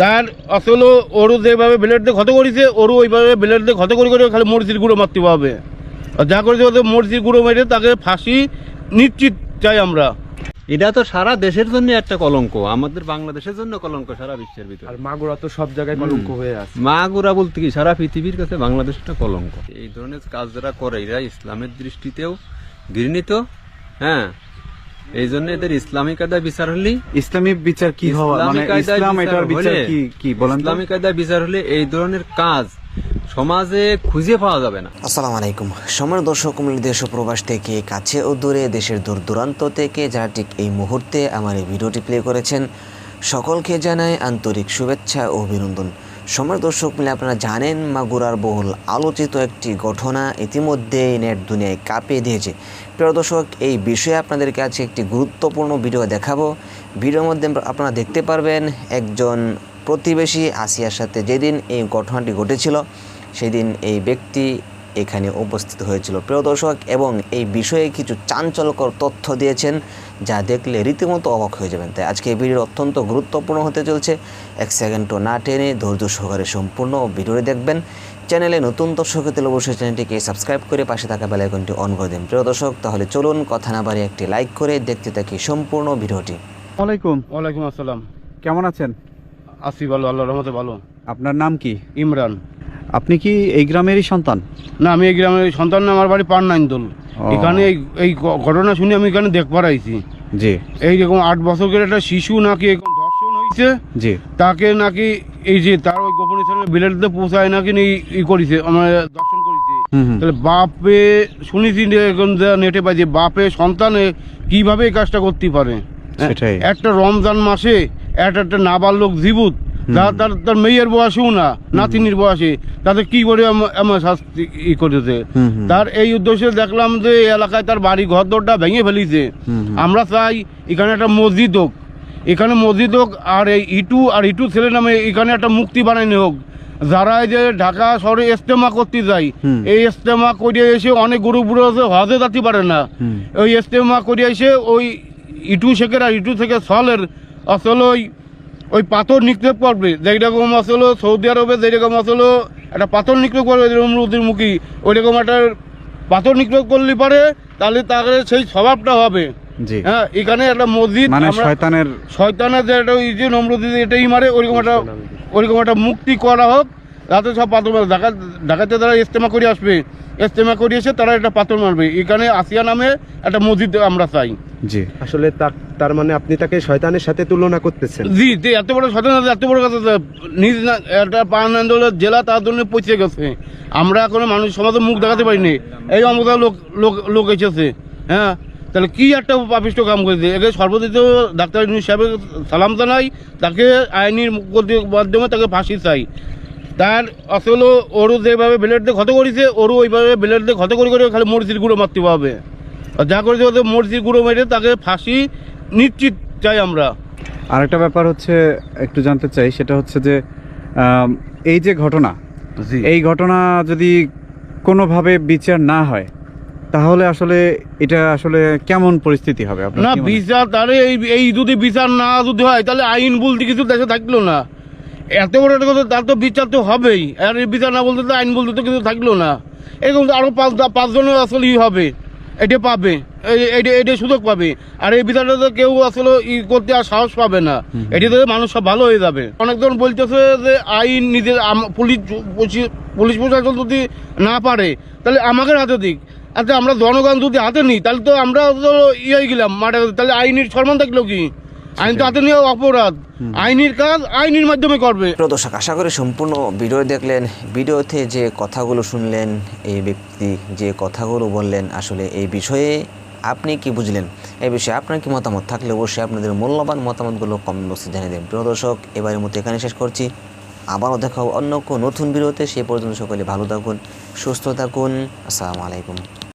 তার আসলে ওরও যেভাবে ব্লেড দিয়ে ক্ষত করেছে ওরও ওইভাবে ব্লেড দিয়ে ক্ষত করে করে খালি মরিচির গুঁড়ো মারতে হবে। আর যা করেছে ওদের মরিচির গুঁড়ো মেরে তাকে ফাঁসি নিশ্চিত চাই আমরা। এটা তো সারা দেশের জন্য একটা কলঙ্ক আমাদের বাংলাদেশের জন্য কলঙ্ক সারা বিশ্বের ভিতরে। আর মাগুরা তো সব জায়গায় কলঙ্ক হয়ে আছে। মাগুরা বলতে কি সারা পৃথিবীর কাছে বাংলাদেশ একটা কলঙ্ক। এই ধরনের কাজ যারা করে এরা ইসলামের দৃষ্টিতেও ঘৃণিত হ্যাঁ? এই জন্য এদের ইসলামী কায়দা বিচার হলে ইসলামী বিচার কি হওয়া? মানে ইসলামী কায়দায় ইসলাম বিচার এটার বিচার হলে- কি কি বলেন ইসলামী কায়দা বিচার হলে এই ধরনের কাজ সমাজে খুঁজে পাওয়া যাবে না। আসসালামু আলাইকুম। সময় দর্শক মূল দেশ ও প্রবাস থেকে কাছে ও দূরে দেশের দূর দূরান্ত থেকে যারা ঠিক এই মুহূর্তে আমার এই ভিডিওটি প্লে করেছেন সকলকে জানাই আন্তরিক শুভেচ্ছা ও অভিনন্দন। সময় দর্শক মিলে আপনারা জানেন, মাগুরার বহুল আলোচিত একটি ঘটনা ইতিমধ্যে নেট দুনিয়ায় কাঁপিয়ে দিয়েছে। প্রিয় দর্শক, এই বিষয়ে আপনাদের কাছে একটি গুরুত্বপূর্ণ ভিডিও দেখাবো। ভিডিওর মধ্যে আপনারা দেখতে পারবেন একজন প্রতিবেশী আসিয়ার সাথে যেদিন এই ঘটনাটি ঘটেছিল, সেদিন এই ব্যক্তি এখানে উপস্থিত হয়েছিল। প্রিয় দর্শক, এবং এই বিষয়ে কিছু চাঞ্চল্যকর তথ্য দিয়েছেন যা দেখলে রীতিমতো অবাক হয়ে যাবেন। তাই আজকে এই ভিডিওর অত্যন্ত গুরুত্বপূর্ণ হতে চলছে। এক সেকেন্ডও না টেনে ধৈর্য সহকারে সম্পূর্ণ ভিডিওটি দেখবেন। চ্যানেলে নতুন দর্শক হতে হলে অবশ্যই চ্যানেলটিকে সাবস্ক্রাইব করে পাশে থাকা বেল আইকনটি অন করে দিন। প্রিয় দর্শক তাহলে চলুন কথা না বাড়িয়ে একটি লাইক করে দেখতে থাকি সম্পূর্ণ ভিডিওটি। ওয়ালাইকুম। ওয়ালাইকুম আসসালাম। কেমন আছেন? আসি ভালো আল্লাহ রহমতে ভালো। আপনার নাম কি? ইমরান। আপনি কি এই গ্রামেরই সন্তান? না আমি এই গ্রামের সন্তান না আমার বাড়ি পান্নাইন্দোল। এখানে এই এই ঘটনা শুনে আমি এখানে দেখবার আইছি। জি। এইরকম আট বছরের একটা শিশু নাকি এরকম ধর্ষণ হয়েছে জি। তাকে নাকি এই যে তার ওই গোপন স্থানে বিলেটতে পৌঁছায় নাকি নি- ই করেছে আমার দর্শন করেছে। তাহলে বাপে শুনেছি এখন নেটে পাই যে বাপে সন্তানে কীভাবে এই কাজটা করতে পারে? হ্যাঁ, সেটাই। একটা রমজান মাসে একটা একটা নাবালক জীবুত তার তার মেয়ের বয়সেও না নাতিনির বয়সে। তাদের কি করে এমন শাস্তি ই করেছে। তার এই উদ্দেশ্যে দেখলাম যে এলাকায় তার বাড়ি ঘর দরটা ভেঙে ফেলিছে। আমরা চাই এখানে একটা মসজিদ হোক। এখানে মসজিদ হোক আর এই ইটু আর ইটু ছেলে নামে এখানে একটা মুক্তি বানানো হোক। যারা এই যে ঢাকা শহরে ইস্তেমা করতে যায় এই ইস্তেমা করিয়ে এসে অনেক গরু বুড়ো আছে হজে যাতে পারে না। ওই ইস্তেমা করিয়ে এসে ওই ইটু শেখের আর ইটু থেকে সলের আসলে ওই ওই পাথর নিক্ষেপ করবে। যেরকম আসলে সৌদি আরবে যেরকম আসলে একটা পাথর নিক্ষেপ করবে নমরুদের মুখী। ওই রকম একটা পাথর নিক্ষেপ করলে পারে তাহলে তাহলে সেই স্বভাবটা হবে। জি। হ্যাঁ এখানে একটা মসজিদ মানে শয়তানের শয়তানের যে একটা ওই যে নমরুদি এটাই মারে ওইরকম একটা ওইরকম একটা মুক্তি করা হোক যাতে সব পাথর ঢাকা ঢাকাতে তারা ইস্তেমা করে আসবে। ইস্তেমা করিয়েছে তারা একটা পাথর মারবে। এখানে আসিয়া নামে একটা মসজিদ আমরা চাই। জি। আসলে তার- তার মানে আপনি তাকে শয়তানের সাথে তুলনা করতেছেন। জি যে এত বড় শয়তান এত বড় কথা নিজ না- একটা পানান্দোলন জেলা তার জন্য পৌঁছে গেছে। আমরা এখনও মানুষ সমাজে মুখ দেখাতে পারিনি। এই অমতা লোক লোক লোক এসেছে। হ্যাঁ? তাহলে কি একটা পাপিষ্ট কাম করেছে? একে সর্বদিত ডাক্তার সাহেবের সালাম জানাই তাকে আইনির মধ্য- মাধ্যমে তাকে ফাঁসি চাই। তার আসলে ওরও যেভাবে ব্লেড দিয়ে ক্ষত করেছে ওরও ওইভাবে ব্লেড দিয়ে ক্ষত করে করে খালি মরিচির গুঁড়ো মারতে হবে। আর যা করেছে ওদের মরিচির গুঁড়ো মেরে তাকে ফাঁসি নিশ্চিত চাই আমরা। আরেকটা ব্যাপার হচ্ছে একটু জানতে চাই সেটা হচ্ছে যে এই যে ঘটনা এই ঘটনা যদি কোনোভাবে বিচার না হয় তাহলে আসলে এটা আসলে কেমন পরিস্থিতি হবে? না? বিচার তাহলে এই এই যদি বিচার না যদি হয় তাহলে আইন বলতে কিছু দেশে থাকল না। এত বড় একটা কথা তার তো বিচার তো হবেই। আর এই বিচার না বলতে তো আইন বলতে তো কিছু থাকল না। এরকম তো আরও পাঁচ পাঁচজনের আসলে ই হবে। এটা পাবে। এই- এটা এটা সুযোগ পাবে। আর এই বিচারটা তো কেউ আসলে ই করতে আর সাহস পাবে না। এটাতে মানুষ সব ভালো হয়ে যাবে। অনেকজন বলতেছে যে আইন নিজের পুলিশ পুলিশ- প্রশাসন যদি না পারে তাহলে আমাকে হাতে দিক। আচ্ছা আমরা জনগণ যদি হাতে নিই তাহলে তো আমরা তো ইয়ে হয়ে গেলাম মাঠে। তাহলে আইনের সম্মান থাকল কি? আইন তো নিয়ে অপরাধ। আইনের কাজ আইনের মাধ্যমে করবে। প্রিয় দর্শক আশা করি সম্পূর্ণ ভিডিও দেখলেন। ভিডিওতে যে কথাগুলো শুনলেন, এই ব্যক্তি যে কথাগুলো বললেন, আসলে এই বিষয়ে আপনি কি বুঝলেন? এই বিষয়ে আপনার কি মতামত থাকলে অবশ্যই আপনাদের মূল্যবান মতামতগুলো কমেন্ট বক্সে জানিয়ে দেন প্রিয় দর্শক এবারের মতো এখানে শেষ করছি। আবারও দেখা অন্য কোনো নতুন ভিডিওতে। সে পর্যন্ত সকলে ভালো থাকুন, সুস্থ থাকুন। আসসালামু আলাইকুম।